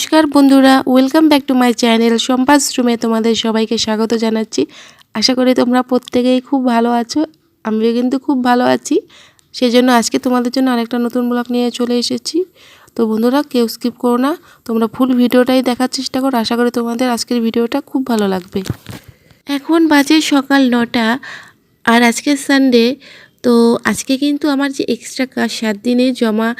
নমস্কার বন্ধুরা welcome back to my channel সম্পাস রুমে তোমাদের সবাইকে স্বাগত জানাচ্ছি। আশা করি তোমরা প্রত্যেকেই খুব ভালো আছো, আমিও কিন্তু খুব ভালো আছি। সেই জন্য আজকে তোমাদের জন্য আরেকটা নতুন ব্লগ নিয়ে চলে এসেছি। তো বন্ধুরা, কেউ স্কিপ করো না, তোমরা ফুল ভিডিওটাই দেখার চেষ্টা করো, আশা করি তোমাদের আজকের ভিডিওটা খুব ভালো লাগবে। এখন বাজে সকাল নটা, আর আজকে সানডে তো আজকে কিন্তু আমার যে এক্সট্রা কাজ সাত দিনে জমা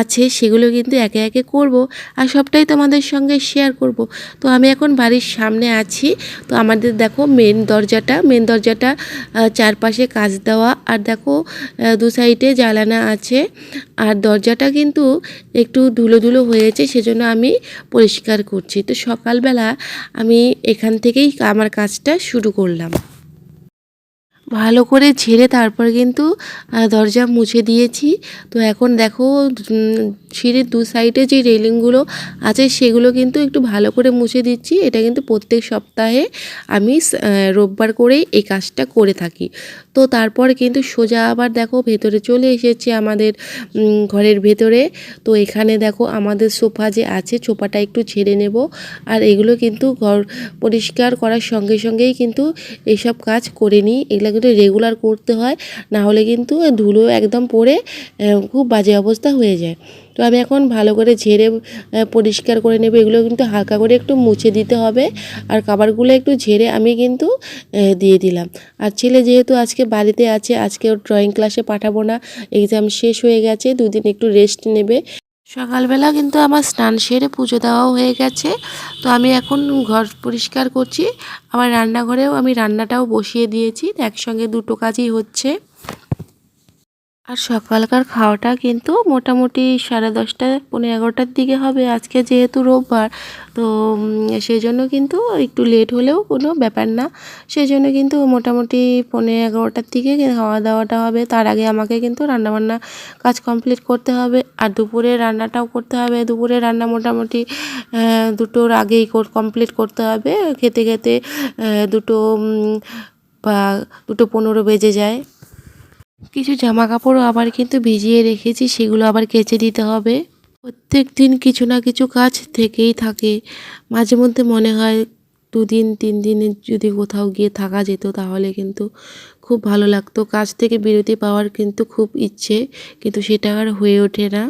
আছে, সেগুলো কিন্তু একে একে করব আর সবটাই তোমাদের সঙ্গে শেয়ার করব। তো আমি এখন বাড়ির সামনে আছি। তো আমাদের দেখো মেন দরজাটা মেন দরজাটা চারপাশে কাজ দেওয়া আর দেখো দু সাইডে জ্বালানা আছে। আর দরজাটা কিন্তু একটু ধুলো ধুলো হয়েছে, সেজন্য আমি পরিষ্কার করছি। তো সকালবেলা আমি এখান থেকেই আমার কাজটা শুরু করলাম। ভালো করে ঝেড়ে তারপর কিন্তু দরজা মুছে দিয়েছি। তো এখন দেখো সিঁড়ির দু সাইডে যে রেলিংগুলো আছে, সেগুলো কিন্তু একটু ভালো করে মুছে দিচ্ছি। এটা কিন্তু প্রত্যেক সপ্তাহে আমি রোববার করেই এই কাজটা করে থাকি। তো তারপর কিন্তু সোজা আবার দেখো, ভেতরে চলে এসেছি আমাদের ঘরের ভেতরে। তো এখানে দেখো, আমাদের সোফা যে আছে, সোফাটা একটু ছেড়ে নেব। আর এগুলো কিন্তু ঘর পরিষ্কার করার সঙ্গে সঙ্গেই কিন্তু এইসব কাজ করে নিই। এগুলো কিন্তু রেগুলার করতে হয় না হলে কিন্তু ধুলো একদম আহ, খুব বাজে অবস্থা হয়ে যায়। তো আমি এখন ভালো করে ঝেড়ে পরিষ্কার করে নেব। এগুলো কিন্তু হালকা করে একটু মুছে দিতে হবে। আর খাবারগুলো একটু ঝেড়ে আমি কিন্তু দিয়ে দিলাম। আর ছেলে যেহেতু আজকে বাড়িতে আছে আজকে ড্রয়িং ক্লাসে পাঠাবো না। এক্সাম শেষ হয়ে গেছে দুদিন একটু রেস্ট নেবে। সকালবেলা কিন্তু আমার স্নান সেরে পুজো দেওয়াও হয়ে গেছে। তো আমি এখন ঘর পরিষ্কার করছি। আমার রান্নাঘরেও আমি রান্নাটাও বসিয়ে দিয়েছি। একসঙ্গে দুটো কাজই হচ্ছে। আর সকালকার খাওয়াটা কিন্তু মোটামুটি সাড়ে দশটা পনেরো এগারোটার দিকে হবে। আজকে যেহেতু রোববার, তো সেই জন্য কিন্তু একটু লেট হলেও কোনো ব্যাপার না। সেই জন্য কিন্তু মোটামুটি পনেরো এগারোটার দিকে খাওয়া দাওয়াটা হবে। তার আগে আমাকে কিন্তু রান্নাবান্না কাজ কমপ্লিট করতে হবে। আর দুপুরে রান্নাটাও করতে হবে। দুপুরে রান্না মোটামুটি দুটোর আগেই কমপ্লিট করতে হবে। খেতে খেতে দুটো বা দুটো পনেরো বেজে যায়। কিছু জামা কাপড়ও আবার কিন্তু ভিজিয়ে রেখেছি, সেগুলো আবার কেচে দিতে হবে। প্রত্যেক দিন কিছু না কিছু কাজ থেকেই থাকে। মাঝে মধ্যে মনে হয় দুদিন, তিন দিনে যদি কোথাও গিয়ে থাকা যেত তাহলে কিন্তু খুব ভালো লাগতো। কাজ থেকে বিরতি পাওয়ার কিন্তু খুব ইচ্ছে, কিন্তু সেটা আর হয়ে ওঠে না।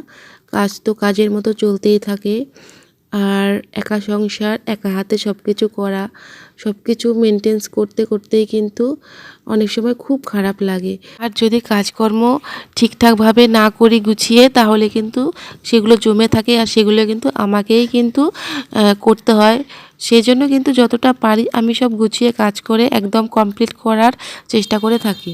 কাজ তো কাজের মতো চলতেই থাকে। আর একা সংসার, একা হাতে সব কিছু করা সব কিছু মেনটেন্স করতে করতেই কিন্তু অনেক সময় খুব খারাপ লাগে। আর যদি কাজকর্ম ঠিকঠাকভাবে না করি গুছিয়ে, তাহলে কিন্তু সেগুলো জমে থাকে আর সেগুলো কিন্তু আমাকেই কিন্তু করতে হয়। সেই জন্য কিন্তু যতটা পারি আমি সব গুছিয়ে কাজ করে একদম কমপ্লিট করার চেষ্টা করে থাকি।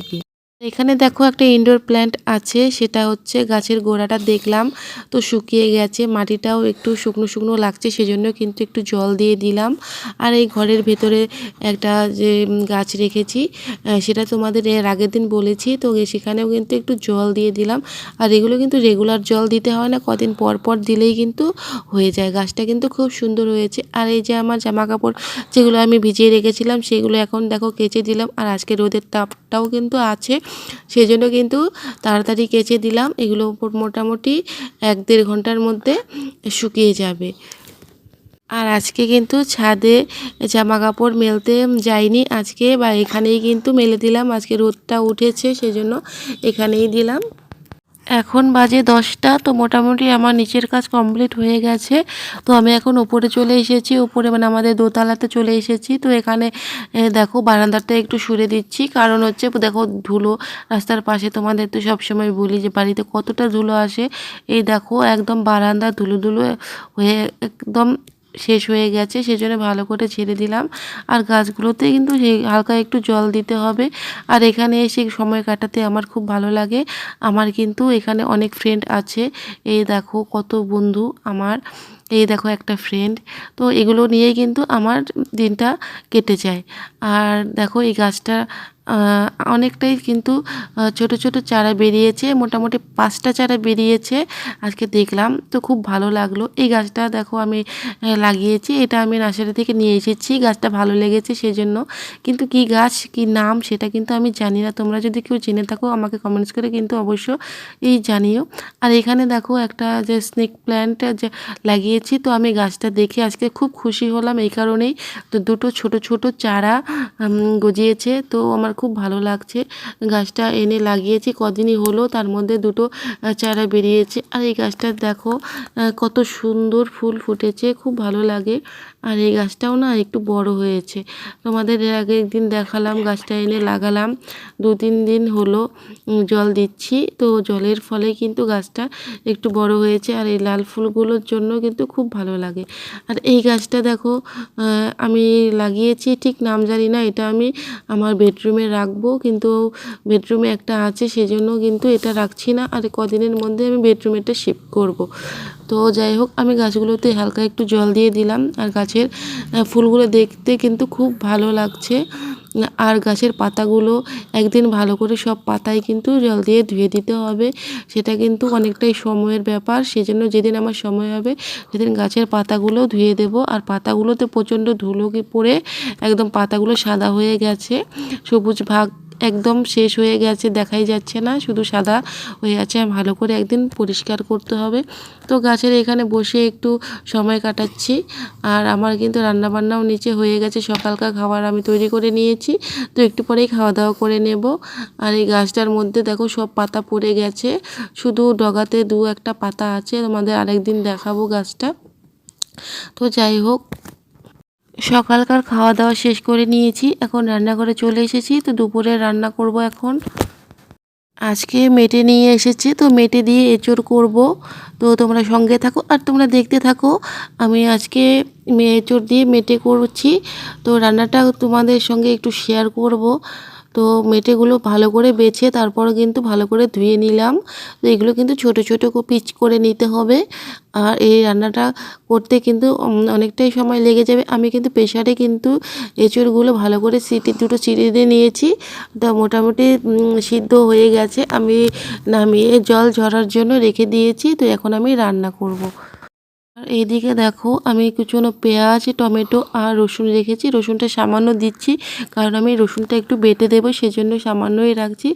এখানে দেখো একটা ইনডোর প্ল্যান্ট আছে, সেটা হচ্ছে গাছের গোড়াটা দেখলাম, তো শুকিয়ে গেছে, মাটিটাও একটু শুকনো শুকনো লাগছে, সেজন্য কিন্তু একটু জল দিয়ে দিলাম। আর এই ঘরের ভেতরে একটা যে গাছ রেখেছি সেটা তোমাদের এর আগের দিন বলেছি, তো সেখানেও কিন্তু একটু জল দিয়ে দিলাম। আর এগুলো কিন্তু রেগুলার জল দিতে হয় না, কদিন পর পর দিলেই কিন্তু হয়ে যায়। গাছটা কিন্তু খুব সুন্দর হয়েছে। আর এই যে আমার জামা কাপড় যেগুলো আমি ভিজিয়ে রেখেছিলাম, সেগুলো এখন দেখো কেচে দিলাম। আর আজকে রোদের তাপটাও কিন্তু আছে। সেই জন্য কিন্তু তাড়াতাড়ি কেচে দিলাম। এগুলো মোটামুটি এক দেড় ঘণ্টার মধ্যে শুকিয়ে যাবে। আর আজকে কিন্তু ছাদে জামা কাপড় মেলতে যাইনি। আজকে বা এখানেই কিন্তু মেলে দিলাম। আজকে রোদটা উঠেছে, সেজন্য এখানেই দিলাম। এখন বাজে দশটা, তো মোটামুটি আমার নিচের কাজ কমপ্লিট হয়ে গেছে। তো আমি এখন উপরে চলে এসেছি, উপরে মানে আমাদের দোতলাতে চলে এসেছি। তো এখানে দেখো বারান্দাটা একটু সরে দিচ্ছি। কারণ হচ্ছে, দেখো ধুলো, রাস্তার পাশে তোমাদের তো সবসময় বলি যে বাড়িতে কতটা ধুলো আসে। এই দেখো একদম বারান্দা ধুলো ধুলো হয়ে একদম শেষ হয়ে গেছে, সেজন্য ভালো করে ছেড়ে দিলাম। আর গাছগুলোতে কিন্তু সেই হালকা একটু জল দিতে হবে। আর এখানে এসে সময় কাটাতে আমার খুব ভালো লাগে। আমার কিন্তু এখানে অনেক ফ্রেন্ড আছে। এই দেখো কত বন্ধু আমার। এই দেখো একটা ফ্রেন্ড তো এগুলো নিয়েই কিন্তু আমার দিনটা কেটে যায়। আর দেখো এই গাছটা অনেকটাই কিন্তু ছোট ছোট চারা বেরিয়েছে, মোটামুটি পাঁচটা চারা বেরিয়েছে, আজকে দেখলাম, তো খুব ভালো লাগল। এই গাছটা দেখো আমি লাগিয়েছি, এটা আমি নার্সারি থেকে নিয়ে এসেছি, গাছটা ভালো লেগেছে সেজন্য। কিন্তু কি গাছ, কি নাম সেটা কিন্তু আমি জানি না, তোমরা যদি কেউ জেনে থাকো, আমাকে কমেন্টস করে কিন্তু অবশ্য এই জানিও। আর এখানে দেখো একটা যে স্নেক প্ল্যান্ট যে লাগিয়েছি, তো আমি গাছটা দেখে আজকে খুব খুশি হলাম, এই কারণেই। তো দুটো ছোট ছোট চারা গজিয়েছে, তো আমার খুব ভালো লাগছে। গাছটা এনে লাগিয়েছি, কদিনই হলো, তার মধ্যে দুটো চারা বেরিয়েছে। আর এই গাছটা দেখো কত সুন্দর ফুল ফুটেছে, খুব ভালো লাগে। আর এই গাছটাও না একটু বড় হয়েছে। তোমাদের আগে একদিন দেখালাম, গাছটা এনে লাগালাম দু তিন দিন হলো জল দিচ্ছি। তো জলের ফলে কিন্তু গাছটা একটু বড় হয়েছে। আর এই লাল ফুলগুলোর জন্য কিন্তু খুব ভালো লাগে। আর এই গাছটা দেখো আমি লাগিয়েছি, ঠিক নাম জানি না, এটা আমি আমার বেডরুমে রাখব, কিন্তু বেডরুমে একটা আছে, সেজন্য কিন্তু এটা রাখছি না। আর কদিনের মধ্যে আমি বেডরুমেরটা শিফট করব। তো যাই হোক, আমি গাছগুলোতে হালকা একটু জল দিয়ে দিলাম। আর গাছের ফুলগুলো দেখতে কিন্তু খুব ভালো লাগছে। আর গাছের পাতাগুলো একদিন ভালো করে সব পাতায় কিন্তু জল দিয়ে ধুয়ে দিতে হবে। সেটা কিন্তু অনেকটাই সময়ের ব্যাপার। সেজন্য যেদিন আমার সময় হবে, সেদিন গাছের পাতাগুলো ধুয়ে দেব। আর পাতাগুলোতে প্রচণ্ড ধুলো পড়ে একদম পাতাগুলো সাদা হয়ে গেছে। সবুজ ভাগ একদম শেষ হয়ে গেছে, দেখাই যাচ্ছে না, শুধু সাদা হয়ে আছে। ভালো করে একদিন পরিষ্কার করতে হবে। তো গাছের এখানে বসে একটু সময় কাটাচ্ছি। আর আমার কিন্তু রান্নাবান্নাও নিচে হয়ে গেছে। সকালকার খাবার আমি তৈরি করে নিয়েছি। তো একটু পরেই খাওয়া দাওয়া করে নেব। আর এই গাছটার মধ্যে দেখো সব পাতা পড়ে গেছে। শুধু ডগাতে দু একটা পাতা আছে। তোমাদের আরেকদিন দেখাবো গাছটা। তো যাই হোক সকালকার খাওয়া দাওয়া শেষ করে নিয়েছি। এখন রান্নাঘরে চলে এসেছি। তো দুপুরে রান্না করব এখন। আজকে মেটে নিয়ে এসেছি। তো মেটে দিয়ে এঁচড় করব। তো তোমরা সঙ্গে থাকো আর তোমরা দেখতে থাকো। আমি আজকে এঁচড় দিয়ে মেটে করছি। তো রান্নাটা তোমাদের সঙ্গে একটু শেয়ার করব। তো মেটেগুলো ভালো করে বেছে তারপর কিন্তু ভালো করে ধুয়ে নিলাম। তো এগুলো কিন্তু ছোট ছোট পিচ করে নিতে হবে। আর এই রান্নাটা করতে কিন্তু অনেকটাই সময় লেগে যাবে। আমি কিন্তু প্রেশারে কিন্তু এঁচড়গুলো ভালো করে সিটি, দুটো চিড়ে দিয়ে নিয়েছি। তো মোটামুটি সিদ্ধ হয়ে গেছে। আমি নামিয়ে জল ঝরার জন্য রেখে দিয়েছি। তো এখন আমি রান্না করব। আর এইদিকে দেখো, আমি কুচনো পেঁয়াজ, টমেটো আর রসুন রেখেছি। রসুনটা সামান্য দিচ্ছি, কারণ আমি রসুনটা একটু বেটে দেবো, সেজন্য সামান্যই রাখছি।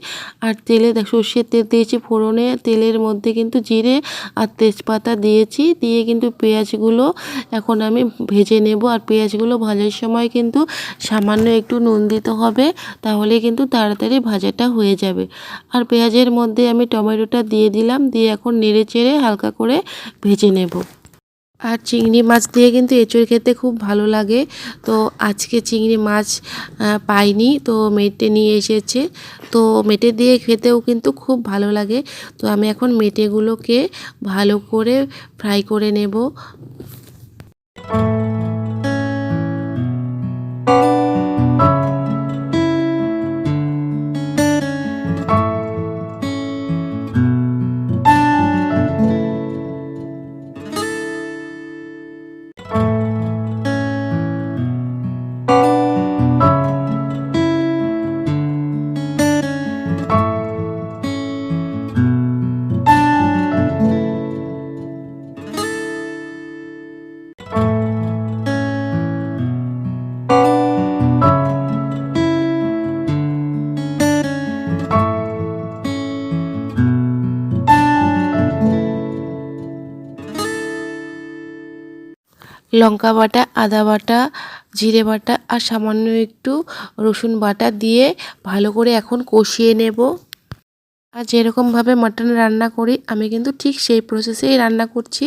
আর তেলে দেখ, সর্ষের তেল দিয়েছি ফোড়নে, তেলের মধ্যে কিন্তু জিরে আর তেজপাতা দিয়েছি, দিয়ে কিন্তু পেঁয়াজগুলো এখন আমি ভেজে নেব। আর পেঁয়াজগুলো ভাজার সময় কিন্তু সামান্য একটু নুন দিতে হবে, তাহলে কিন্তু তাড়াতাড়ি ভাজাটা হয়ে যাবে। আর পেঁয়াজের মধ্যে আমি টমেটোটা দিয়ে দিলাম, দিয়ে এখন নেড়ে চেড়ে হালকা করে ভেজে নেব। আর চিংড়ি মাছ দিয়ে কিন্তু এঁচড় খেতে খুব ভালো লাগে। তো আজকে চিংড়ি মাছ পাইনি, তো মেটে নিয়ে এসেছে। তো মেটে দিয়ে খেতেও কিন্তু খুব ভালো লাগে। তো আমি এখন মেটেগুলোকে ভালো করে ফ্রাই করে নেব। লঙ্কা বাটা, আদা বাটা, জিরে বাটা আর সামান্য একটু রসুন বাটা দিয়ে ভালো করে এখন কষিয়ে নেব। আর যেরকমভাবে মাটন রান্না করি, আমি কিন্তু ঠিক সেই প্রসেসেই রান্না করছি।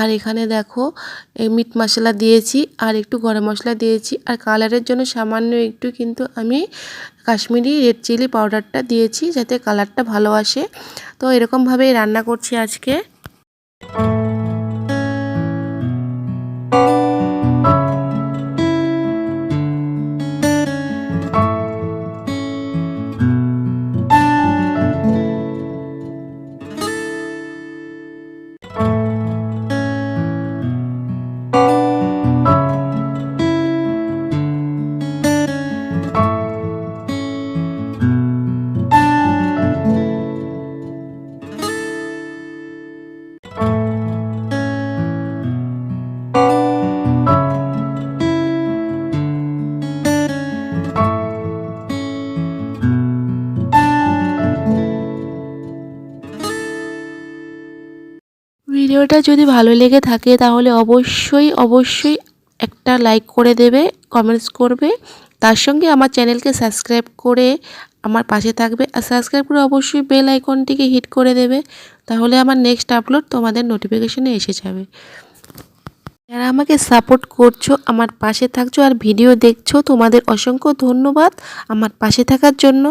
আর এখানে দেখো মিট মশলা দিয়েছি আর একটু গরম মশলা দিয়েছি। আর কালারের জন্য সামান্য একটু কিন্তু আমি কাশ্মীরি রেড চিলি পাউডারটা দিয়েছি যাতে কালারটা ভালো আসে। তো এরকমভাবেই রান্না করছি আজকে। ভিডিওটা যদি ভালো লেগে থাকে তাহলে অবশ্যই অবশ্যই একটা লাইক করে দেবে কমেন্টস করবে। তার সঙ্গে আমার চ্যানেলকে সাবস্ক্রাইব করে আমার পাশে থাকবে আর সাবস্ক্রাইব করে অবশ্যই বেল আইকনটিকে হিট করে দেবে। তাহলে আমার নেক্সট আপলোড তোমাদের নোটিফিকেশনে এসে যাবে। যারা আমাকে সাপোর্ট করছ, আমার পাশে থাকছো আর ভিডিও দেখছ, তোমাদের অসংখ্য ধন্যবাদ আমার পাশে থাকার জন্য।